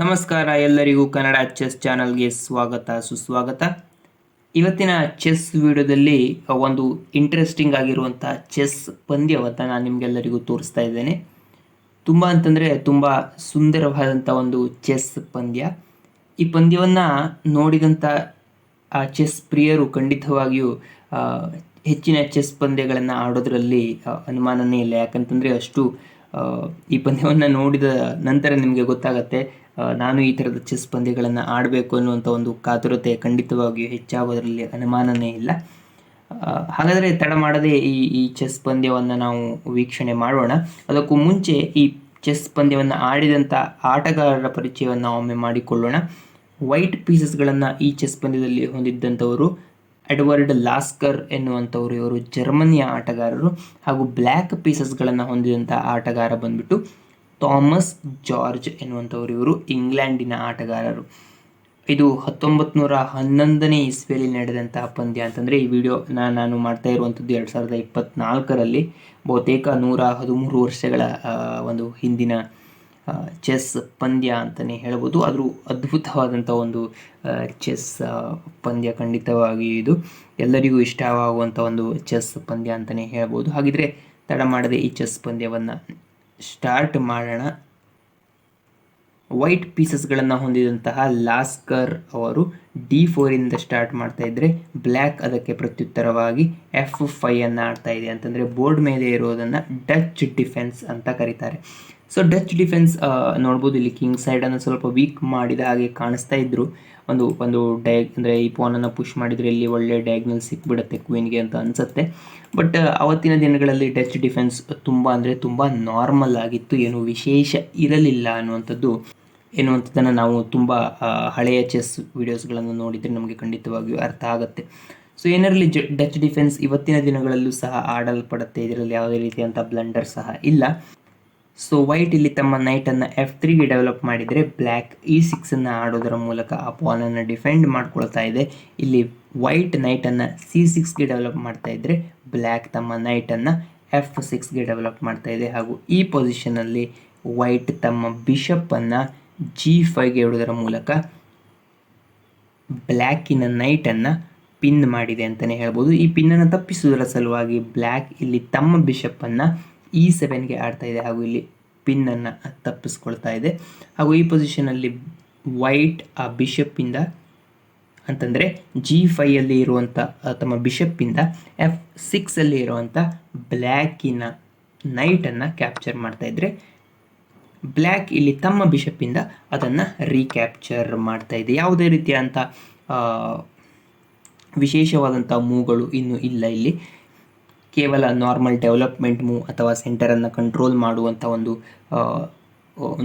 ನಮಸ್ಕಾರ ಎಲ್ಲರಿಗೂ ಕನ್ನಡ ಚೆಸ್ ಚಾನಲ್ಗೆ ಸ್ವಾಗತ, ಸುಸ್ವಾಗತ. ಇವತ್ತಿನ ಚೆಸ್ ವಿಡಿಯೋದಲ್ಲಿ ಒಂದು ಇಂಟ್ರೆಸ್ಟಿಂಗ್ ಆಗಿರುವಂಥ ಚೆಸ್ ಪಂದ್ಯವತ್ತ ನಾನು ನಿಮಗೆಲ್ಲರಿಗೂ ತೋರಿಸ್ತಾ ಇದ್ದೇನೆ. ತುಂಬ ಅಂತಂದರೆ ತುಂಬ ಸುಂದರವಾದಂಥ ಒಂದು ಚೆಸ್ ಪಂದ್ಯ. ಈ ಪಂದ್ಯವನ್ನು ನೋಡಿದಂಥ ಆ ಚೆಸ್ ಪ್ರಿಯರು ಖಂಡಿತವಾಗಿಯೂ ಹೆಚ್ಚಿನ ಚೆಸ್ ಪಂದ್ಯಗಳನ್ನು ಆಡೋದ್ರಲ್ಲಿ ಅನುಮಾನನೇ ಇಲ್ಲ. ಯಾಕಂತಂದರೆ ಅಷ್ಟು ಈ ಪಂದ್ಯವನ್ನು ನೋಡಿದ ನಂತರ ನಿಮಗೆ ಗೊತ್ತಾಗತ್ತೆ. ನಾನು ಈ ಥರದ ಚೆಸ್ ಪಂದ್ಯಗಳನ್ನು ಆಡಬೇಕು ಅನ್ನುವಂಥ ಒಂದು ಕಾತುರತೆ ಖಂಡಿತವಾಗಿಯೂ ಹೆಚ್ಚಾಗೋದರಲ್ಲಿ ಅನುಮಾನನೇ ಇಲ್ಲ. ಹಾಗಾದರೆ ತಡ ಮಾಡದೆ ಈ ಈ ಚೆಸ್ ಪಂದ್ಯವನ್ನು ನಾವು ವೀಕ್ಷಣೆ ಮಾಡೋಣ. ಅದಕ್ಕೂ ಮುಂಚೆ ಈ ಚೆಸ್ ಪಂದ್ಯವನ್ನು ಆಡಿದಂಥ ಆಟಗಾರರ ಪರಿಚಯವನ್ನು ಒಮ್ಮೆ ಮಾಡಿಕೊಳ್ಳೋಣ. ವೈಟ್ ಪೀಸಸ್ಗಳನ್ನು ಈ ಚೆಸ್ ಪಂದ್ಯದಲ್ಲಿ ಹೊಂದಿದ್ದಂಥವರು ಎಡ್ವರ್ಡ್ ಲಾಸ್ಕರ್ ಎನ್ನುವಂಥವರು ಇವರು ಜರ್ಮನಿಯ ಆಟಗಾರರು ಹಾಗೂ ಬ್ಲ್ಯಾಕ್ ಪೀಸಸ್ಗಳನ್ನು ಹೊಂದಿದಂಥ ಆಟಗಾರ ಬಂದ್ಬಿಟ್ಟು ಥಾಮಸ್ ಜಾರ್ಜ್ ಎನ್ನುವಂಥವರು ಇವರು ಇಂಗ್ಲೆಂಡಿನ ಆಟಗಾರರು. ಇದು ಹತ್ತೊಂಬತ್ತು ನೂರ ಹನ್ನೊಂದನೇ ಇಸ್ವಿಯಲ್ಲಿ ನಡೆದಂತಹ ಪಂದ್ಯ ಅಂತಂದರೆ ಈ ವಿಡಿಯೋ ನಾನು ಮಾಡ್ತಾ ಇರುವಂಥದ್ದು ಎರಡು ಸಾವಿರದ ಇಪ್ಪತ್ತ್ನಾಲ್ಕರಲ್ಲಿ ಬಹುತೇಕ ನೂರ ಹದಿಮೂರು ವರ್ಷಗಳ ಒಂದು ಹಿಂದಿನ ಚೆಸ್ ಪಂದ್ಯ ಅಂತಲೇ ಹೇಳ್ಬೋದು. ಆದರೂ ಅದ್ಭುತವಾದಂಥ ಒಂದು ಚೆಸ್ ಪಂದ್ಯ ಖಂಡಿತವಾಗಿ ಇದು. ಎಲ್ಲರಿಗೂ ಇಷ್ಟವಾಗುವಂಥ ಒಂದು ಚೆಸ್ ಪಂದ್ಯ ಅಂತಲೇ ಹೇಳ್ಬೋದು. ಹಾಗಿದ್ರೆ ತಡ ಮಾಡದೆ ಈ ಚೆಸ್ ಪಂದ್ಯವನ್ನು ಸ್ಟಾರ್ಟ್ ಮಾಡೋಣ. ವೈಟ್ ಪೀಸಸ್ಗಳನ್ನು ಹೊಂದಿದಂತಹ ಲಾಸ್ಕರ್ ಅವರು ಡಿ ಫೋರಿಂದ ಸ್ಟಾರ್ಟ್ ಮಾಡ್ತಾ ಇದ್ದರೆ ಬ್ಲ್ಯಾಕ್ ಅದಕ್ಕೆ ಪ್ರತ್ಯುತ್ತರವಾಗಿ ಎಫ್ ಫೈ ಅನ್ನು ಆಡ್ತಾ ಇದೆ ಅಂತಂದರೆ ಬೋರ್ಡ್ ಮೇಲೆ ಇರೋದನ್ನು ಡಚ್ ಡಿಫೆನ್ಸ್ ಅಂತ ಕರೀತಾರೆ. ಸೊ ಡಚ್ ಡಿಫೆನ್ಸ್ ನೋಡ್ಬೋದು ಇಲ್ಲಿ ಕಿಂಗ್ ಸೈಡನ್ನು ಸ್ವಲ್ಪ ವೀಕ್ ಮಾಡಿದ ಹಾಗೆ ಕಾಣಿಸ್ತಾ ಇದ್ರು. ಒಂದು ಒಂದು ಡ್ಯಾಗ್ ಅಂದರೆ ಈ ಪೋನನ್ನು ಪುಷ್ ಮಾಡಿದರೆ ಇಲ್ಲಿ ಒಳ್ಳೆ ಡಯಾಗ್ನಲ್ ಸಿಕ್ಬಿಡುತ್ತೆ ಕ್ವೀನ್ಗೆ ಅಂತ ಅನಿಸುತ್ತೆ. ಬಟ್ ಅವತ್ತಿನ ದಿನಗಳಲ್ಲಿ ಡಚ್ ಡಿಫೆನ್ಸ್ ತುಂಬ, ಅಂದರೆ ತುಂಬ ನಾರ್ಮಲ್ ಆಗಿತ್ತು. ಏನು ವಿಶೇಷ ಇರಲಿಲ್ಲ ಅನ್ನುವಂಥದ್ದು, ಎನ್ನುವಂಥದ್ದನ್ನು ನಾವು ತುಂಬ ಹಳೆಯ ಚೆಸ್ ವಿಡಿಯೋಸ್ಗಳನ್ನು ನೋಡಿದರೆ ನಮಗೆ ಖಂಡಿತವಾಗಿಯೂ ಅರ್ಥ ಆಗುತ್ತೆ. ಸೊ ಏನರಲ್ಲಿ ಜ ಡಚ್ ಡಿಫೆನ್ಸ್ ಇವತ್ತಿನ ದಿನಗಳಲ್ಲೂ ಸಹ ಆಡಲ್ಪಡುತ್ತೆ. ಇದರಲ್ಲಿ ಯಾವುದೇ ರೀತಿಯಂಥ ಬ್ಲಂಡರ್ ಸಹ ಇಲ್ಲ. ಸೊ ವೈಟ್ ಇಲ್ಲಿ ತಮ್ಮ ನೈಟನ್ನು ಎಫ್ ತ್ರೀಗೆ ಡೆವಲಪ್ ಮಾಡಿದರೆ ಬ್ಲ್ಯಾಕ್ ಇ ಸಿಕ್ಸನ್ನು ಆಡೋದರ ಮೂಲಕ ಆ ಪಾಲನ್ನು ಡಿಫೆಂಡ್ ಮಾಡ್ಕೊಳ್ತಾ ಇದೆ. ಇಲ್ಲಿ ವೈಟ್ ನೈಟನ್ನು ಸಿ ಸಿಕ್ಸ್ಗೆ ಡೆವಲಪ್ ಮಾಡ್ತಾ ಇದ್ದರೆ ಬ್ಲ್ಯಾಕ್ ತಮ್ಮ ನೈಟನ್ನು ಎಫ್ ಸಿಕ್ಸ್ಗೆ ಡೆವಲಪ್ ಮಾಡ್ತಾ ಇದೆ. ಹಾಗೂ ಈ ಪೊಸಿಷನಲ್ಲಿ ವೈಟ್ ತಮ್ಮ ಬಿಷಪ್ಪನ್ನು ಜಿ ಫೈವ್ಗೆ ಇಡೋದರ ಮೂಲಕ ಬ್ಲ್ಯಾಕಿನ ನೈಟನ್ನು ಪಿನ್ ಮಾಡಿದೆ ಅಂತಲೇ ಹೇಳ್ಬೋದು. ಈ ಪಿನ್ನನ್ನು ತಪ್ಪಿಸುವುದರ ಸಲುವಾಗಿ ಬ್ಲ್ಯಾಕ್ ಇಲ್ಲಿ ತಮ್ಮ ಬಿಷಪ್ಪನ್ನು ಇ ಸೆವೆನ್ಗೆ ಆಡ್ತಾ ಇದೆ. ಹಾಗೂ ಇಲ್ಲಿ ಪಿನ್ನನ್ನು ತಪ್ಪಿಸ್ಕೊಳ್ತಾ ಇದೆ. ಹಾಗೂ ಈ ಪೊಸಿಷನಲ್ಲಿ ವೈಟ್ ಆ ಬಿಷಪ್ಪಿಂದ ಅಂತಂದರೆ ಜಿ ಫೈಯಲ್ಲಿ ಇರುವಂಥ ತಮ್ಮ ಬಿಷಪ್ಪಿಂದ ಎಫ್ ಸಿಕ್ಸಲ್ಲಿ ಇರುವಂಥ ಬ್ಲ್ಯಾಕಿನ ನೈಟನ್ನು ಕ್ಯಾಪ್ಚರ್ ಮಾಡ್ತಾ ಇದ್ದರೆ ಬ್ಲ್ಯಾಕ್ ಇಲ್ಲಿ ತಮ್ಮ ಬಿಷಪ್ಪಿಂದ ಅದನ್ನು ರೀಕ್ಯಾಪ್ಚರ್ ಮಾಡ್ತಾ ಇದೆ. ಯಾವುದೇ ರೀತಿಯಾದಂಥ ವಿಶೇಷವಾದಂಥ ಮೂಗಳು ಇನ್ನೂ ಇಲ್ಲ ಇಲ್ಲಿ. ಕೇವಲ ನಾರ್ಮಲ್ ಡೆವಲಪ್ಮೆಂಟ್ ಮೂವ್ ಅಥವಾ ಸೆಂಟರನ್ನು ಕಂಟ್ರೋಲ್ ಮಾಡುವಂಥ ಒಂದು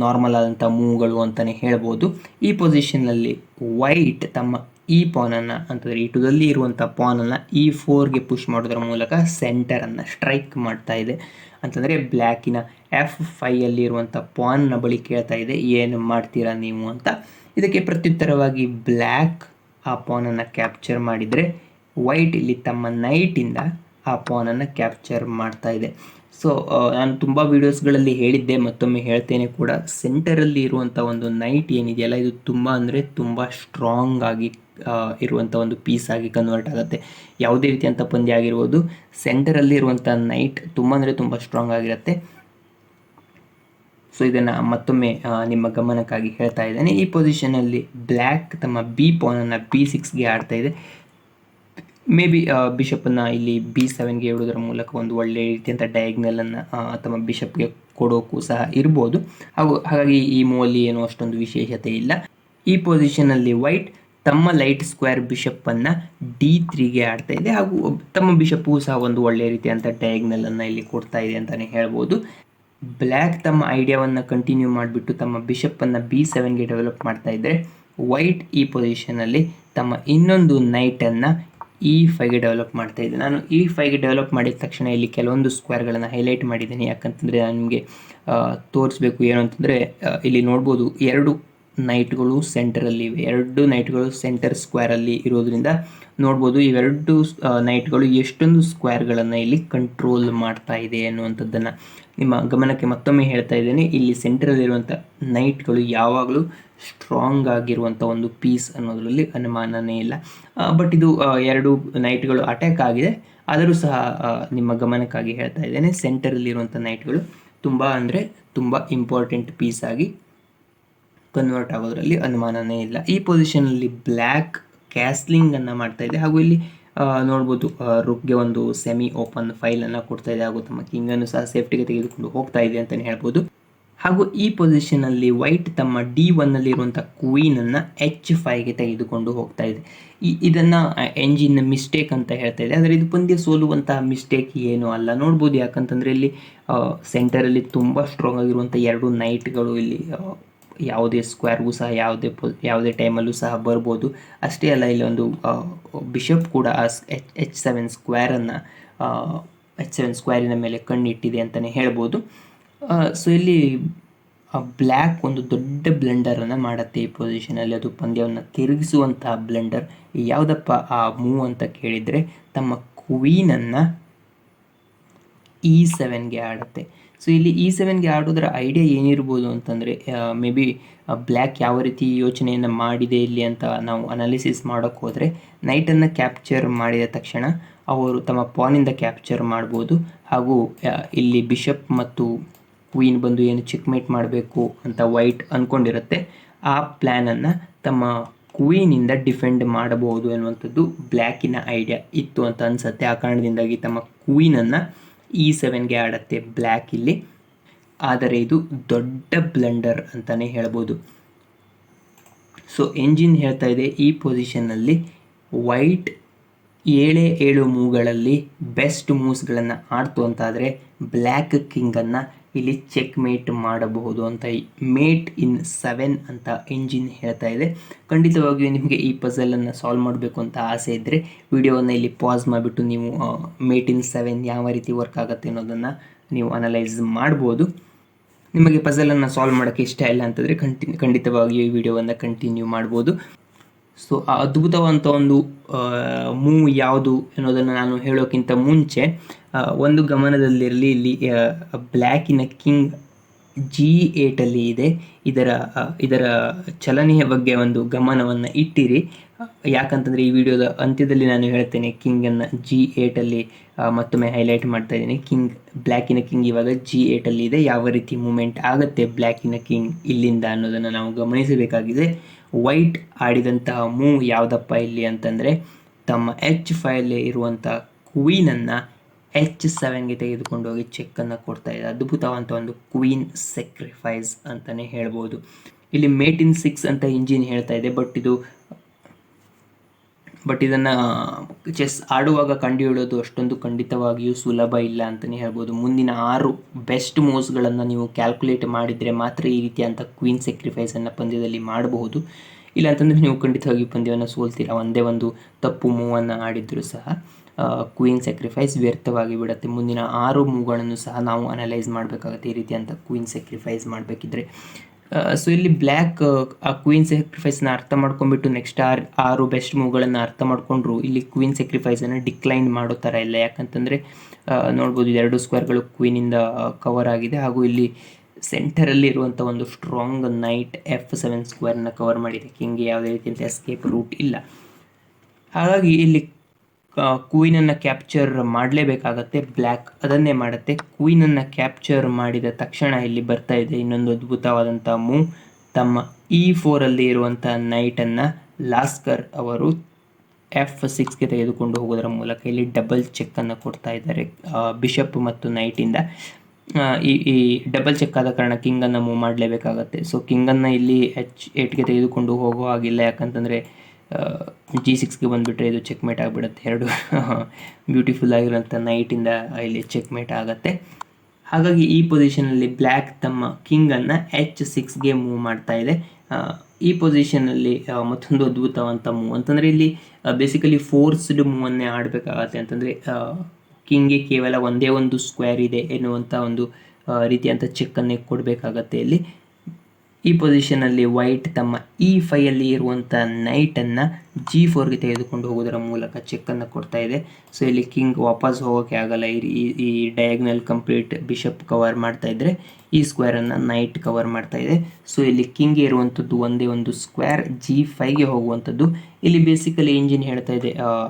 ನಾರ್ಮಲ್ ಆದಂಥ ಮೂವ್ಗಳು ಅಂತಲೇ ಹೇಳ್ಬೋದು. ಈ ಪೊಸಿಷನ್ನಲ್ಲಿ ವೈಟ್ ತಮ್ಮ ಈ ಪಾನನ್ನು ಅಂತಂದರೆ ಈ ಟುದಲ್ಲಿ ಇರುವಂಥ ಪಾನನ್ನು ಈ ಫೋರ್ಗೆ ಪುಷ್ ಮಾಡೋದ್ರ ಮೂಲಕ ಸೆಂಟರನ್ನು ಸ್ಟ್ರೈಕ್ ಮಾಡ್ತಾ ಇದೆ. ಅಂತಂದರೆ ಬ್ಲ್ಯಾಕಿನ ಎಫ್ ಫೈಯಲ್ಲಿ ಇರುವಂಥ ಪಾನ್ನ ಬಳಿ ಕೇಳ್ತಾ ಇದೆ, ಏನು ಮಾಡ್ತೀರಾ ನೀವು ಅಂತ. ಇದಕ್ಕೆ ಪ್ರತ್ಯುತ್ತರವಾಗಿ ಬ್ಲ್ಯಾಕ್ ಆ ಪಾನನ್ನು ಕ್ಯಾಪ್ಚರ್ ಮಾಡಿದರೆ ವೈಟ್ ಇಲ್ಲಿ ತಮ್ಮ ನೈಟಿಂದ ಆ ಪಾನನ್ನು ಕ್ಯಾಪ್ಚರ್ ಮಾಡ್ತಾ ಇದೆ. ಸೊ ನಾನು ತುಂಬ ವೀಡಿಯೋಸ್ಗಳಲ್ಲಿ ಹೇಳಿದ್ದೆ, ಮತ್ತೊಮ್ಮೆ ಹೇಳ್ತೇನೆ ಕೂಡ. ಸೆಂಟರಲ್ಲಿ ಇರುವಂಥ ಒಂದು ನೈಟ್ ಏನಿದೆಯಲ್ಲ, ಇದು ತುಂಬ ಅಂದರೆ ತುಂಬ ಸ್ಟ್ರಾಂಗ್ ಆಗಿ ಇರುವಂಥ ಒಂದು ಪೀಸ್ ಆಗಿ ಕನ್ವರ್ಟ್ ಆಗುತ್ತೆ. ಯಾವುದೇ ರೀತಿಯಂಥ ಪಂದ್ಯ ಆಗಿರ್ಬೋದು ಸೆಂಟರಲ್ಲಿ ಇರುವಂಥ ನೈಟ್ ತುಂಬ ಅಂದರೆ ತುಂಬ ಸ್ಟ್ರಾಂಗ್ ಆಗಿರುತ್ತೆ. ಸೊ ಇದನ್ನು ಮತ್ತೊಮ್ಮೆ ನಿಮ್ಮ ಗಮನಕ್ಕಾಗಿ ಹೇಳ್ತಾ ಇದ್ದೇನೆ. ಈ ಪೊಸಿಷನಲ್ಲಿ ಬ್ಲ್ಯಾಕ್ ತಮ್ಮ ಬಿ ಪೋನನ್ನು ಬಿ ಸಿಕ್ಸ್ಗೆ ಆಡ್ತಾ ಇದೆ. ಮೇ ಬಿ ಬಿಷಪನ್ನು ಇಲ್ಲಿ ಬಿ ಸೆವೆನ್ಗೆ ಹೇಳೋದ್ರ ಮೂಲಕ ಒಂದು ಒಳ್ಳೆಯ ರೀತಿಯಂಥ ಡಯಾಗ್ನಲನ್ನು ತಮ್ಮ ಬಿಷಪ್ಗೆ ಕೊಡೋಕ್ಕೂ ಸಹ ಇರ್ಬೋದು. ಹಾಗೂ ಹಾಗಾಗಿ ಈ ಮೂವಲ್ಲಿ ಏನು ಅಷ್ಟೊಂದು ವಿಶೇಷತೆ ಇಲ್ಲ. ಈ ಪೊಸಿಷನಲ್ಲಿ ವೈಟ್ ತಮ್ಮ ಲೈಟ್ ಸ್ಕ್ವೇರ್ ಬಿಷಪ್ಪನ್ನು ಡಿ ತ್ರೀಗೆ ಆಡ್ತಾ ಇದೆ. ಹಾಗೂ ತಮ್ಮ ಬಿಷಪ್ಪು ಸಹ ಒಂದು ಒಳ್ಳೆಯ ರೀತಿಯಂಥ ಡಯಾಗ್ನಲನ್ನು ಇಲ್ಲಿ ಕೊಡ್ತಾ ಇದೆ ಅಂತಲೇ ಹೇಳ್ಬೋದು. ಬ್ಲ್ಯಾಕ್ ತಮ್ಮ ಐಡಿಯಾವನ್ನು ಕಂಟಿನ್ಯೂ ಮಾಡಿಬಿಟ್ಟು ತಮ್ಮ ಬಿಷಪ್ಪನ್ನು ಬಿ ಸೆವೆನ್ಗೆ ಡೆವಲಪ್ ಮಾಡ್ತಾ ಇದ್ದರೆ ವೈಟ್ ಈ ಪೊಸಿಷನಲ್ಲಿ ತಮ್ಮ ಇನ್ನೊಂದು ನೈಟನ್ನು ಇ ಫೈಗೆ ಡೆವಲಪ್ ಮಾಡ್ತಾ ಇದ್ದೆ. ನಾನು ಇ ಫೈಗೆ ಡೆವಲಪ್ ಮಾಡಿದ ತಕ್ಷಣ ಇಲ್ಲಿ ಕೆಲವೊಂದು ಸ್ಕ್ವೇರ್ಗಳನ್ನು ಹೈಲೈಟ್ ಮಾಡಿದ್ದೀನಿ. ಯಾಕಂತಂದರೆ ನಾನು ನಿಮಗೆ ತೋರಿಸ್ಬೇಕು ಏನು ಅಂತಂದರೆ ಇಲ್ಲಿ ನೋಡ್ಬೋದು ಎರಡು ನೈಟ್ಗಳು ಸೆಂಟರಲ್ಲಿ ಇವೆ. ಎರಡು ನೈಟ್ಗಳು ಸೆಂಟರ್ ಸ್ಕ್ವೇರಲ್ಲಿ ಇರೋದ್ರಿಂದ ನೋಡ್ಬೋದು ಇವೆರಡು ನೈಟ್ಗಳು ಎಷ್ಟೊಂದು ಸ್ಕ್ವೇರ್ಗಳನ್ನು ಇಲ್ಲಿ ಕಂಟ್ರೋಲ್ ಮಾಡ್ತಾ ಇದೆ ಅನ್ನುವಂಥದ್ದನ್ನು ನಿಮ್ಮ ಗಮನಕ್ಕೆ ಮತ್ತೊಮ್ಮೆ ಹೇಳ್ತಾ ಇದ್ದೇನೆ. ಇಲ್ಲಿ ಸೆಂಟ್ರಲ್ಲಿರುವಂಥ ನೈಟ್ಗಳು ಯಾವಾಗಲೂ ಸ್ಟ್ರಾಂಗ್ ಆಗಿರುವಂಥ ಒಂದು ಪೀಸ್ ಅನ್ನೋದರಲ್ಲಿ ಅನುಮಾನನೇ ಇಲ್ಲ. ಬಟ್ ಇದು ಎರಡು ನೈಟ್ಗಳು ಅಟ್ಯಾಕ್ ಆಗಿದೆ. ಆದರೂ ಸಹ ನಿಮ್ಮ ಗಮನಕ್ಕಾಗಿ ಹೇಳ್ತಾ ಇದ್ದೇನೆ. ಸೆಂಟರಲ್ಲಿರುವಂಥ ನೈಟ್ಗಳು ತುಂಬ ಅಂದರೆ ತುಂಬ ಇಂಪಾರ್ಟೆಂಟ್ ಪೀಸ್ ಆಗಿ ಕನ್ವರ್ಟ್ ಆಗೋದ್ರಲ್ಲಿ ಅನುಮಾನನೇ ಇಲ್ಲ. ಈ ಪೊಸಿಷನಲ್ಲಿ ಬ್ಲ್ಯಾಕ್ ಕ್ಯಾಸ್ಲಿಂಗ್ ಅನ್ನ ಮಾಡ್ತಾ ಇದೆ. ಹಾಗೂ ಇಲ್ಲಿ ನೋಡ್ಬೋದು ರುಕ್ಗೆ ಒಂದು ಸೆಮಿ ಓಪನ್ ಫೈಲ್ ಅನ್ನು ಕೊಡ್ತಾ ಇದೆ. ಹಾಗೂ ತಮ್ಮ ಕಿಂಗ್ ಅನ್ನು ಸಹ ಸೇಫ್ಟಿಗೆ ತೆಗೆದುಕೊಂಡು ಹೋಗ್ತಾ ಇದೆ ಅಂತಲೇ ಹೇಳ್ಬೋದು. ಹಾಗೂ ಈ ಪೊಸಿಷನ್ ಅಲ್ಲಿ ವೈಟ್ ತಮ್ಮ ಡಿ ಒನ್ ಅಲ್ಲಿ ಇರುವಂತಹ ಕ್ವೀನ್ ಅನ್ನ ಎಚ್ ಫೈವ್ಗೆ ತೆಗೆದುಕೊಂಡು ಹೋಗ್ತಾ ಇದೆ. ಈ ಇದನ್ನ ಎಂಜಿನ್ ಮಿಸ್ಟೇಕ್ ಅಂತ ಹೇಳ್ತಾ ಇದೆ. ಆದರೆ ಇದು ಪಂದ್ಯ ಸೋಲುವಂತಹ ಮಿಸ್ಟೇಕ್ ಏನು ಅಲ್ಲ. ನೋಡ್ಬೋದು ಯಾಕಂತಂದ್ರೆ ಇಲ್ಲಿ ಸೆಂಟರ್ ಅಲ್ಲಿ ತುಂಬಾ ಸ್ಟ್ರಾಂಗ್ ಆಗಿರುವಂಥ ಎರಡು ನೈಟ್ಗಳು ಇಲ್ಲಿ ಆ, ಯಾವುದೇ ಸ್ಕ್ವೇರ್ಗೂ ಸಹ, ಯಾವುದೇ ಪೊ ಯಾವುದೇ ಟೈಮಲ್ಲೂ ಸಹ ಬರ್ಬೋದು. ಅಷ್ಟೇ ಅಲ್ಲ, ಇಲ್ಲಿ ಒಂದು ಬಿಷಪ್ ಕೂಡ ಎಚ್ ಎಚ್ ಸೆವೆನ್ ಸ್ಕ್ವೇರನ್ನು ಎಚ್ ಸೆವೆನ್ ಸ್ಕ್ವೇರಿನ ಮೇಲೆ ಕಣ್ಣಿಟ್ಟಿದೆ ಅಂತಲೇ ಹೇಳ್ಬೋದು. ಸೊ ಇಲ್ಲಿ ಬ್ಲ್ಯಾಕ್ ಒಂದು ದೊಡ್ಡ ಬ್ಲೆಂಡರನ್ನು ಮಾಡುತ್ತೆ ಈ ಪೊಸಿಷನಲ್ಲಿ ಅದು ಪಂದ್ಯವನ್ನು ತಿರುಗಿಸುವಂತಹ ಬ್ಲೆಂಡರ್ ಯಾವುದಪ್ಪ ಆ ಮೂವ್ ಅಂತ ಕೇಳಿದರೆ, ತಮ್ಮ ಕ್ವೀನನ್ನು ಇ ಸೆವೆನ್ಗೆ ಆಡುತ್ತೆ. ಸೊ ಇಲ್ಲಿ ಇ ಸೆವೆನ್ಗೆ ಆಡೋದ್ರ ಐಡಿಯಾ ಏನಿರ್ಬೋದು ಅಂತಂದರೆ ಮೇ ಬಿ ಬ್ಲ್ಯಾಕ್ ಯಾವ ರೀತಿ ಯೋಚನೆಯನ್ನು ಮಾಡಿದೆ ಇಲ್ಲಿ ಅಂತ ನಾವು ಅನಾಲಿಸಿಸ್ ಮಾಡೋಕ್ಕೆ ಹೋದರೆ ನೈಟನ್ನು ಕ್ಯಾಪ್ಚರ್ ಮಾಡಿದ ತಕ್ಷಣ ಅವರು ತಮ್ಮ ಪಾನಿಂದ ಕ್ಯಾಪ್ಚರ್ ಮಾಡ್ಬೋದು. ಹಾಗೂ ಇಲ್ಲಿ ಬಿಷಪ್ ಮತ್ತು ಕ್ವೀನ್ ಬಂದು ಏನು ಚೆಕ್ಮೇಟ್ ಮಾಡಬೇಕು ಅಂತ ವೈಟ್ ಅಂದ್ಕೊಂಡಿರುತ್ತೆ ಆ ಪ್ಲ್ಯಾನನ್ನು ತಮ್ಮ ಕ್ವೀನಿಂದ ಡಿಫೆಂಡ್ ಮಾಡಬಹುದು ಅನ್ನುವಂಥದ್ದು ಬ್ಲ್ಯಾಕಿನ ಐಡಿಯಾ ಇತ್ತು ಅಂತ ಅನಿಸುತ್ತೆ. ಆ ಕಾರಣದಿಂದಾಗಿ ತಮ್ಮ ಕ್ವೀನನ್ನು ಇ ಸೆವೆನ್ಗೆ ಆಡತ್ತೆ ಬ್ಲ್ಯಾಕ್ ಇಲ್ಲಿ. ಆದರೆ ಇದು ದೊಡ್ಡ ಬ್ಲಂಡರ್ ಅಂತಲೇ ಹೇಳ್ಬೋದು. ಸೊ ಎಂಜಿನ್ ಹೇಳ್ತಾ ಇದೆ, ಈ ಪೊಸಿಷನ್ನಲ್ಲಿ ವೈಟ್ ಏಳೇ ಏಳು ಮೂಗಳಲ್ಲಿ ಬೆಸ್ಟ್ ಮೂವ್ಸ್ಗಳನ್ನು ಆಡ್ತು ಅಂತಾದರೆ ಬ್ಲ್ಯಾಕ್ ಕಿಂಗನ್ನು ಇಲ್ಲಿ ಚೆಕ್ ಮೇಟ್ ಮಾಡಬಹುದು ಅಂತ ಮೇಟ್ ಇನ್ ಸೆವೆನ್ ಅಂತ ಇಂಜಿನ್ ಹೇಳ್ತಾ ಇದೆ. ಖಂಡಿತವಾಗಿಯೂ ನಿಮಗೆ ಈ ಪಝಲನ್ನು ಸಾಲ್ವ್ ಮಾಡಬೇಕು ಅಂತ ಆಸೆ ಇದ್ದರೆ ವಿಡಿಯೋವನ್ನು ಇಲ್ಲಿ ಪಾಸ್ ಮಾಡಿಬಿಟ್ಟು ನೀವು ಮೇಟ್ ಇನ್ ಸೆವೆನ್ ಯಾವ ರೀತಿ ವರ್ಕ್ ಆಗುತ್ತೆ ಅನ್ನೋದನ್ನು ನೀವು ಅನಲೈಸ್ ಮಾಡ್ಬೋದು. ನಿಮಗೆ ಪಝಲನ್ನು ಸಾಲ್ವ್ ಮಾಡೋಕ್ಕೆ ಇಷ್ಟ ಇಲ್ಲ ಅಂತಂದರೆ ಖಂಡಿತವಾಗಿಯೂ ಈ ವಿಡಿಯೋವನ್ನು ಕಂಟಿನ್ಯೂ ಮಾಡ್ಬೋದು. ಸೊ ಆ ಅದ್ಭುತವಂತ ಒಂದು ಮೂವ್ ಯಾವುದು ಅನ್ನೋದನ್ನು ನಾನು ಹೇಳೋಕ್ಕಿಂತ ಮುಂಚೆ ಒಂದು ಗಮನದಲ್ಲಿರಲಿ, ಇಲ್ಲಿ ಬ್ಲ್ಯಾಕಿನ ಕಿಂಗ್ ಜಿ ಏಟಲ್ಲಿ ಇದೆ. ಇದರ ಇದರ ಚಲನೆಯ ಬಗ್ಗೆ ಒಂದು ಗಮನವನ್ನು ಇಟ್ಟಿರಿ. ಯಾಕಂತಂದರೆ ಈ ವಿಡಿಯೋದ ಅಂತ್ಯದಲ್ಲಿ ನಾನು ಹೇಳ್ತೇನೆ ಕಿಂಗನ್ನು ಜಿ ಏಟಲ್ಲಿ ಮತ್ತೊಮ್ಮೆ ಹೈಲೈಟ್ ಮಾಡ್ತಾ ಇದ್ದೀನಿ. ಕಿಂಗ್ ಬ್ಲ್ಯಾಕಿನ ಕಿಂಗ್ ಇವಾಗ ಜಿ ಏಟಲ್ಲಿ ಇದೆ. ಯಾವ ರೀತಿ ಮೂಮೆಂಟ್ ಆಗುತ್ತೆ ಬ್ಲ್ಯಾಕಿನ ಕಿಂಗ್ ಇಲ್ಲಿಂದ ಅನ್ನೋದನ್ನು ನಾವು ಗಮನಿಸಬೇಕಾಗಿದೆ. ವೈಟ್ ಆಡಿದಂತಹ ಮೂವ್ ಯಾವುದಪ್ಪ ಇಲ್ಲಿ ಅಂತಂದರೆ ತಮ್ಮ ಎಚ್ ಫೈಲೇ ಇರುವಂಥ ಕ್ವೀನನ್ನು ಎಚ್ ಸೆವೆನ್ಗೆ ತೆಗೆದುಕೊಂಡು ಹೋಗಿ ಚೆಕ್ಕನ್ನು ಕೊಡ್ತಾ ಇದೆ. ಅದ್ಭುತವಂತ ಒಂದು ಕ್ವೀನ್ ಸೆಕ್ರಿಫೈಸ್ ಅಂತಲೇ ಹೇಳ್ಬೋದು. ಇಲ್ಲಿ ಮೇಟ್ ಇನ್ ಸಿಕ್ಸ್ ಅಂತ ಇಂಜಿನ್ ಹೇಳ್ತಾ ಇದೆ ಬಟ್ ಇದು ಬಟ್ ಇದನ್ನು ಚೆಸ್ ಆಡುವಾಗ ಕಂಡುಹಿಡಿಯೋದು ಅಷ್ಟೊಂದು ಖಂಡಿತವಾಗಿಯೂ ಸುಲಭ ಇಲ್ಲ ಅಂತಲೇ ಹೇಳ್ಬೋದು. ಮುಂದಿನ ಆರು ಬೆಸ್ಟ್ ಮೂವ್ಸ್ಗಳನ್ನು ನೀವು ಕ್ಯಾಲ್ಕುಲೇಟ್ ಮಾಡಿದರೆ ಮಾತ್ರ ಈ ರೀತಿಯಾದಂಥ ಕ್ವೀನ್ ಸ್ಯಾಕ್ರಿಫೈಸನ್ನು ಪಂದ್ಯದಲ್ಲಿ ಮಾಡಬಹುದು. ಇಲ್ಲ ಅಂತಂದರೆ ನೀವು ಖಂಡಿತವಾಗಿ ಪಂದ್ಯವನ್ನು ಸೋಲ್ತೀರಾ? ಒಂದೇ ಒಂದು ತಪ್ಪು ಮೂವನ್ನು ಆಡಿದ್ರೂ ಸಹ ಕ್ವೀನ್ ಸ್ಯಾಕ್ರಿಫೈಸ್ ವ್ಯರ್ಥವಾಗಿ ಬಿಡುತ್ತೆ. ಮುಂದಿನ ಆರು ಮೂವ್ಗಳನ್ನು ಸಹ ನಾವು ಅನಲೈಸ್ ಮಾಡಬೇಕಾಗುತ್ತೆ. ಈ ರೀತಿಯಂಥ ಕ್ವೀನ್ ಸ್ಯಾಕ್ರಿಫೈಸ್ ಮಾಡಬೇಕಿದ್ರೆ. ಸೊ ಇಲ್ಲಿ ಬ್ಲ್ಯಾಕ್ ಆ ಕ್ವೀನ್ ಸ್ಯಾಕ್ರಿಫೈಸ್ನ ಅರ್ಥ ಮಾಡ್ಕೊಂಡ್ಬಿಟ್ಟು ನೆಕ್ಸ್ಟ್ ಆರ್, ಆರು ಬೆಸ್ಟ್ ಮೂವ್ಗಳನ್ನು ಅರ್ಥ ಮಾಡಿಕೊಂಡ್ರು, ಇಲ್ಲಿ ಕ್ವೀನ್ ಸ್ಯಾಕ್ರಿಫೈಸನ್ನು ಡಿಕ್ಲೈನ್ ಮಾಡೋ ಥರ ಇಲ್ಲ. ಯಾಕಂತಂದರೆ ನೋಡ್ಬೋದು ಎರಡು ಸ್ಕ್ವೇರ್ಗಳು ಕ್ವೀನಿಂದ ಕವರ್ ಆಗಿದೆ. ಹಾಗೂ ಇಲ್ಲಿ ಸೆಂಟರಲ್ಲಿ ಇರುವಂಥ ಒಂದು ಸ್ಟ್ರಾಂಗ್ ನೈಟ್ ಎಫ್ ಸೆವೆನ್ ಸ್ಕ್ವೇರ್ನ ಕವರ್ ಮಾಡಿದೆ. ಕಿಂಗ್ಗೆ ಯಾವುದೇ ರೀತಿಯಂಥ ಎಸ್ಕೇಪ್ ರೂಟ್ ಇಲ್ಲ. ಹಾಗಾಗಿ ಇಲ್ಲಿ ಕ್ವೀನನ್ನು ಕ್ಯಾಪ್ಚರ್ ಮಾಡಲೇಬೇಕಾಗತ್ತೆ ಬ್ಲ್ಯಾಕ್ ಅದನ್ನೇ ಮಾಡುತ್ತೆ. ಕ್ವೀನನ್ನು ಕ್ಯಾಪ್ಚರ್ ಮಾಡಿದ ತಕ್ಷಣ ಇಲ್ಲಿ ಬರ್ತಾ ಇದೆ ಇನ್ನೊಂದು ಅದ್ಭುತವಾದಂಥ ಮೂವ್ ತಮ್ಮ ಇ ಫೋರಲ್ಲಿ ಇರುವಂಥ ನೈಟನ್ನು ಲಾಸ್ಕರ್ ಅವರು ಎಫ್ ಸಿಕ್ಸ್ಗೆ ತೆಗೆದುಕೊಂಡು ಹೋಗೋದರ ಮೂಲಕ ಇಲ್ಲಿ ಡಬಲ್ ಚೆಕ್ಕನ್ನು ಕೊಡ್ತಾ ಇದ್ದಾರೆ ಬಿಷಪ್ ಮತ್ತು ನೈಟಿಂದ ಈ ಈ ಡಬಲ್ ಚೆಕ್ ಆದ ಕಾರಣ ಕಿಂಗನ್ನು ಮೂವ್ ಮಾಡಲೇಬೇಕಾಗತ್ತೆ. ಸೊ ಕಿಂಗನ್ನು ಇಲ್ಲಿ ಎಚ್ ಏಟ್ಗೆ ತೆಗೆದುಕೊಂಡು ಹೋಗೋ ಹಾಗಿಲ್ಲ. ಯಾಕಂತಂದರೆ ಜಿ ಸಿಕ್ಸ್ಗೆ ಬಂದುಬಿಟ್ರೆ ಇದು ಚೆಕ್ಮೇಟ್ ಆಗಿಬಿಡುತ್ತೆ. ಎರಡು ಬ್ಯೂಟಿಫುಲ್ ಆಗಿರೋಂಥ ನೈಟಿಂದ ಇಲ್ಲಿ ಚೆಕ್ಮೇಟ್ ಆಗುತ್ತೆ. ಹಾಗಾಗಿ ಈ ಪೊಸಿಷನಲ್ಲಿ ಬ್ಲ್ಯಾಕ್ ತಮ್ಮ ಕಿಂಗನ್ನು ಎಚ್ ಸಿಕ್ಸ್ಗೆ ಮೂವ್ ಮಾಡ್ತಾ ಇದೆ. ಈ ಪೊಸಿಷನಲ್ಲಿ ಮತ್ತೊಂದು ಅದ್ಭುತವಂತ ಮೂವ್ ಅಂತಂದರೆ ಇಲ್ಲಿ ಬೇಸಿಕಲಿ ಫೋರ್ಸ್ಡ್ ಮೂವನ್ನೇ ಆಡಬೇಕಾಗತ್ತೆ ಅಂತಂದರೆ ಕಿಂಗ್ಗೆ ಕೇವಲ ಒಂದೇ ಒಂದು ಸ್ಕ್ವೇರ್ ಇದೆ ಎನ್ನುವಂಥ ಒಂದು ರೀತಿಯಂಥ ಚೆಕ್ಕನ್ನೇ ಕೊಡಬೇಕಾಗತ್ತೆ ಇಲ್ಲಿ. ಈ ಪೊಸಿಷನಲ್ಲಿ ವೈಟ್ ತಮ್ಮ ಇ ಫೈಯಲ್ಲಿ ಇರುವಂಥ ನೈಟನ್ನು ಜಿ ಫೋರ್ಗೆ ತೆಗೆದುಕೊಂಡು ಹೋಗೋದರ ಮೂಲಕ ಚೆಕ್ಕನ್ನು ಕೊಡ್ತಾ ಇದೆ. ಸೊ ಇಲ್ಲಿ ಕಿಂಗ್ ವಾಪಸ್ ಹೋಗೋಕ್ಕೆ ಆಗಲ್ಲ. ಈ, ಈ- ಡಯಾಗ್ನಲ್ ಕಂಪ್ಲೀಟ್ ಬಿಷಪ್ ಕವರ್ ಮಾಡ್ತಾ ಇದ್ರೆ ಈ ಸ್ಕ್ವೇರನ್ನು ನೈಟ್ ಕವರ್ ಮಾಡ್ತಾ ಇದೆ. ಸೊ ಇಲ್ಲಿ ಕಿಂಗ್ ಇರುವಂಥದ್ದು ಒಂದೇ ಒಂದು ಸ್ಕ್ವೇರ್ ಜಿ ಫೈವ್ಗೆ ಹೋಗುವಂಥದ್ದು. ಇಲ್ಲಿ ಬೇಸಿಕಲಿ ಇಂಜಿನ್ ಹೇಳ್ತಾ ಇದೆ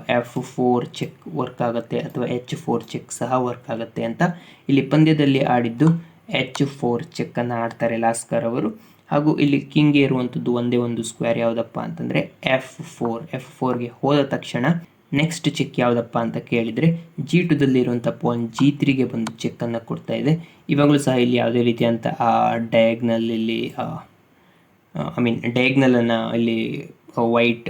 ಎಫ್ ಫೋರ್ ಚೆಕ್ ವರ್ಕ್ ಆಗುತ್ತೆ ಅಥವಾ ಎಚ್ ಫೋರ್ ಚೆಕ್ ಸಹ ವರ್ಕ್ ಆಗುತ್ತೆ ಅಂತ. ಇಲ್ಲಿ ಪಂದ್ಯದಲ್ಲಿ ಆಡಿದ್ದು ಎಚ್ ಫೋರ್ ಚೆಕ್ಕನ್ನು ಆಡ್ತಾರೆ ಲಾಸ್ಕರ್ ಅವರು. ಹಾಗೂ ಇಲ್ಲಿ ಕಿಂಗ್ ಇರುವಂಥದ್ದು ಒಂದೇ ಒಂದು ಸ್ಕ್ವೇರ್ ಯಾವುದಪ್ಪ ಅಂತಂದರೆ ಎಫ್ ಫೋರ್ ಎಫ್ ಫೋರ್ಗೆ ಹೋದ ತಕ್ಷಣ ನೆಕ್ಸ್ಟ್ ಚೆಕ್ ಯಾವುದಪ್ಪ ಅಂತ ಕೇಳಿದರೆ ಜಿ ಟುದಲ್ಲಿರುವಂಥ ಪಾಯಿಂಟ್ ಜಿ ತ್ರೀಗೆ ಬಂದು ಚೆಕ್ಕನ್ನು ಕೊಡ್ತಾ ಇದೆ. ಇವಾಗಲೂ ಸಹ ಇಲ್ಲಿ ಯಾವುದೇ ಆ ಡಯಾಗ್ನಲ್ ಇಲ್ಲಿ ಐ ಮೀನ್ ಡಯಾಗ್ನಲನ್ನು ಇಲ್ಲಿ ವೈಟ್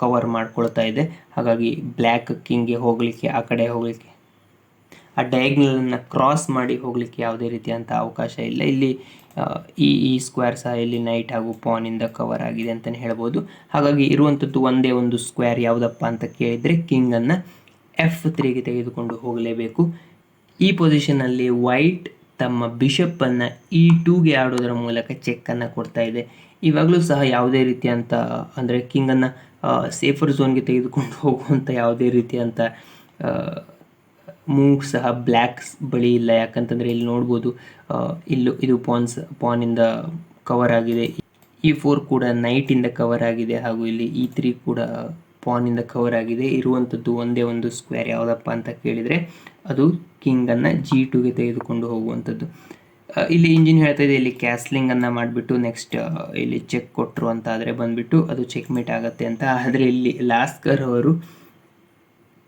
ಕವರ್ ಮಾಡ್ಕೊಳ್ತಾ ಇದೆ. ಹಾಗಾಗಿ ಬ್ಲ್ಯಾಕ್ ಕಿಂಗ್ಗೆ ಹೋಗಲಿಕ್ಕೆ, ಆ ಕಡೆ ಹೋಗಲಿಕ್ಕೆ, ಆ ಡಯಾಗ್ನಲನ್ನು ಕ್ರಾಸ್ ಮಾಡಿ ಹೋಗಲಿಕ್ಕೆ ಯಾವುದೇ ರೀತಿಯಂಥ ಅವಕಾಶ ಇಲ್ಲ. ಇಲ್ಲಿ ಈ ಈ ಸ್ಕ್ವೇರ್ ಸಹ ಇಲ್ಲಿ ನೈಟ್ ಹಾಗೂ ಪಾನಿಂದ ಕವರ್ ಆಗಿದೆ ಅಂತಲೇ ಹೇಳ್ಬೋದು. ಹಾಗಾಗಿ ಇರುವಂಥದ್ದು ಒಂದೇ ಒಂದು ಸ್ಕ್ವೇರ್ ಯಾವುದಪ್ಪ ಅಂತ ಕೇಳಿದರೆ ಕಿಂಗನ್ನು ಎಫ್ ತ್ರೀಗೆ ತೆಗೆದುಕೊಂಡು ಹೋಗಲೇಬೇಕು. ಈ ಪೊಸಿಷನಲ್ಲಿ ವೈಟ್ ತಮ್ಮ ಬಿಷಪ್ಪನ್ನು ಇ ಟೂಗೆ ಆಡೋದರ ಮೂಲಕ ಚೆಕ್ಕನ್ನು ಕೊಡ್ತಾ ಇದೆ. ಇವಾಗಲೂ ಸಹ ಯಾವುದೇ ರೀತಿಯಂಥ ಅಂದರೆ ಕಿಂಗನ್ನು ಸೇಫರ್ ಝೋನ್ಗೆ ತೆಗೆದುಕೊಂಡು ಹೋಗುವಂಥ ಯಾವುದೇ ರೀತಿಯಂಥ ಮೂವ್ ಸಹ ಬ್ಲ್ಯಾಕ್ಸ್ ಬಳಿ ಇಲ್ಲ. ಯಾಕಂತಂದರೆ ಇಲ್ಲಿ ನೋಡ್ಬೋದು ಇಲ್ಲಿ ಇದು ಪಾನ್ಸ್, ಪಾನಿಂದ ಕವರ್ ಆಗಿದೆ. ಈ ಫೋರ್ ಕೂಡ ನೈಟಿಂದ ಕವರ್ ಆಗಿದೆ ಹಾಗೂ ಇಲ್ಲಿ ಈ ತ್ರೀ ಕೂಡ ಪಾನಿಂದ ಕವರ್ ಆಗಿದೆ. ಇರುವಂಥದ್ದು ಒಂದೇ ಒಂದು ಸ್ಕ್ವೇರ್ ಯಾವುದಪ್ಪ ಅಂತ ಕೇಳಿದರೆ ಅದು ಕಿಂಗನ್ನು ಜಿ ಟುಗೆ ತೆಗೆದುಕೊಂಡು ಹೋಗುವಂಥದ್ದು ಇಲ್ಲಿ ಇಂಜಿನ್ ಹೇಳ್ತಾ ಇದೆ, ಇಲ್ಲಿ ಕ್ಯಾಸ್ಲಿಂಗನ್ನು ಮಾಡಿಬಿಟ್ಟು ನೆಕ್ಸ್ಟ್ ಇಲ್ಲಿ ಚೆಕ್ ಕೊಟ್ಟರು ಅಂತ ಆದರೆ ಬಂದುಬಿಟ್ಟು ಅದು ಚೆಕ್ ಮೀಟ್ ಆಗುತ್ತೆ ಅಂತ. ಆದರೆ ಇಲ್ಲಿ ಲಾಸ್ಕರ್ ಅವರು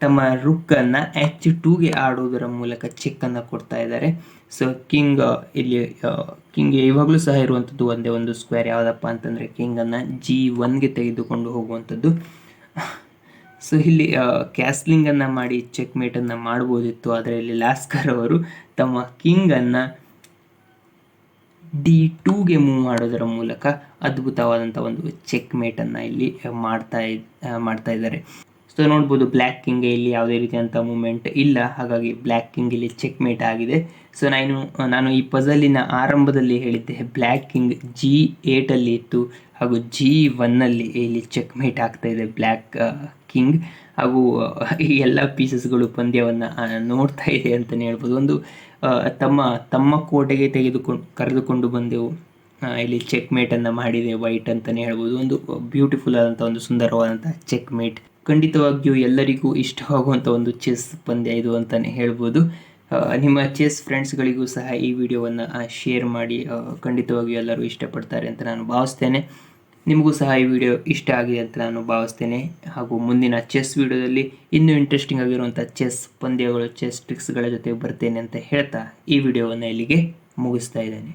ತಮ್ಮ ರುಕ್ಕನ್ನು ಎಚ್ ಟೂಗೆ ಆಡುವುದರ ಮೂಲಕ ಚೆಕ್ಕನ್ನು ಕೊಡ್ತಾ ಇದ್ದಾರೆ. ಸೊ ಕಿಂಗ್ ಇಲ್ಲಿ ಕಿಂಗ್ ಇವಾಗಲೂ ಸಹ ಇರುವಂಥದ್ದು ಒಂದೇ ಒಂದು ಸ್ಕ್ವೇರ್ ಯಾವುದಪ್ಪ ಅಂತಂದರೆ ಕಿಂಗನ್ನು ಜಿ ಒನ್ಗೆ ತೆಗೆದುಕೊಂಡು ಹೋಗುವಂಥದ್ದು ಸೊ ಇಲ್ಲಿ ಕ್ಯಾಸ್ಲಿಂಗನ್ನು ಮಾಡಿ ಚೆಕ್ ಮೇಟನ್ನು ಮಾಡ್ಬೋದಿತ್ತು. ಆದರೆ ಇಲ್ಲಿ ಲಾಸ್ಕರ್ ಅವರು ತಮ್ಮ ಕಿಂಗನ್ನು ಡಿ ಟೂಗೆ ಮೂವ್ ಮಾಡೋದರ ಮೂಲಕ ಅದ್ಭುತವಾದಂಥ ಒಂದು ಚೆಕ್ ಮೇಟನ್ನು ಇಲ್ಲಿ ಮಾಡ್ತಾ ಮಾಡ್ತಾ ಇದ್ದಾರೆ. ಸೊ ನೋಡ್ಬೋದು ಬ್ಲ್ಯಾಕ್ ಕಿಂಗ್ಗೆ ಇಲ್ಲಿ ಯಾವುದೇ ರೀತಿಯಂಥ ಮೂಮೆಂಟ್ ಇಲ್ಲ. ಹಾಗಾಗಿ ಬ್ಲ್ಯಾಕ್ ಕಿಂಗ್ ಇಲ್ಲಿ ಚೆಕ್ ಮೇಟ್ ಆಗಿದೆ. ಸೊ ನಾನು ನಾನು ಈ ಪಜಲಿನ ಆರಂಭದಲ್ಲಿ ಹೇಳಿದ್ದೆ ಬ್ಲ್ಯಾಕ್ ಕಿಂಗ್ ಜಿ ಏಟಲ್ಲಿ ಇತ್ತು. ಹಾಗೂ ಜಿ ಒನ್ನಲ್ಲಿ ಇಲ್ಲಿ ಚೆಕ್ ಮೇಟ್ ಆಗ್ತಾ ಇದೆ ಬ್ಲ್ಯಾಕ್ ಕಿಂಗ್ ಹಾಗೂ, ಈ ಎಲ್ಲ ಪೀಸಸ್ಗಳು ಪಂದ್ಯವನ್ನು ನೋಡ್ತಾ ಇದೆ ಅಂತಲೇ ಹೇಳ್ಬೋದು. ಒಂದು ತಮ್ಮ ತಮ್ಮ ಕೋಟೆಗೆ ತೆಗೆದುಕೊಂಡು ಕರೆದುಕೊಂಡು ಬಂದೆವು. ಇಲ್ಲಿ ಚೆಕ್ ಮೇಟನ್ನು ಮಾಡಿದೆ ವೈಟ್ ಅಂತಲೇ ಹೇಳ್ಬೋದು. ಒಂದು ಬ್ಯೂಟಿಫುಲ್ ಆದಂಥ ಒಂದು ಸುಂದರವಾದಂಥ ಚೆಕ್ ಮೇಟ್ ಖಂಡಿತವಾಗಿಯೂ ಎಲ್ಲರಿಗೂ ಇಷ್ಟವಾಗುವಂಥ ಒಂದು ಚೆಸ್ ಪಂದ್ಯ ಇದು ಅಂತಲೇ ಹೇಳ್ಬೋದು ನಿಮ್ಮ ಚೆಸ್ ಫ್ರೆಂಡ್ಸ್ಗಳಿಗೂ ಸಹ ಈ ವಿಡಿಯೋವನ್ನು ಶೇರ್ ಮಾಡಿ ಖಂಡಿತವಾಗಿಯೂ ಎಲ್ಲರೂ ಇಷ್ಟಪಡ್ತಾರೆ ಅಂತ ನಾನು ಭಾವಿಸ್ತೇನೆ. ನಿಮಗೂ ಸಹ ಈ ವಿಡಿಯೋ ಇಷ್ಟ ಆಗಿದೆ ಅಂತ ನಾನು ಭಾವಿಸ್ತೇನೆ. ಹಾಗೂ ಮುಂದಿನ ಚೆಸ್ ವಿಡಿಯೋದಲ್ಲಿ ಇನ್ನೂ ಇಂಟ್ರೆಸ್ಟಿಂಗ್ ಆಗಿರುವಂಥ ಚೆಸ್ ಪಂದ್ಯಗಳು ಚೆಸ್ ಟ್ರಿಕ್ಸ್ಗಳ ಜೊತೆ ಬರ್ತೇನೆ ಅಂತ ಹೇಳ್ತಾ ಈ ವಿಡಿಯೋವನ್ನು ಇಲ್ಲಿಗೆ ಮುಗಿಸ್ತಾ ಇದ್ದೇನೆ.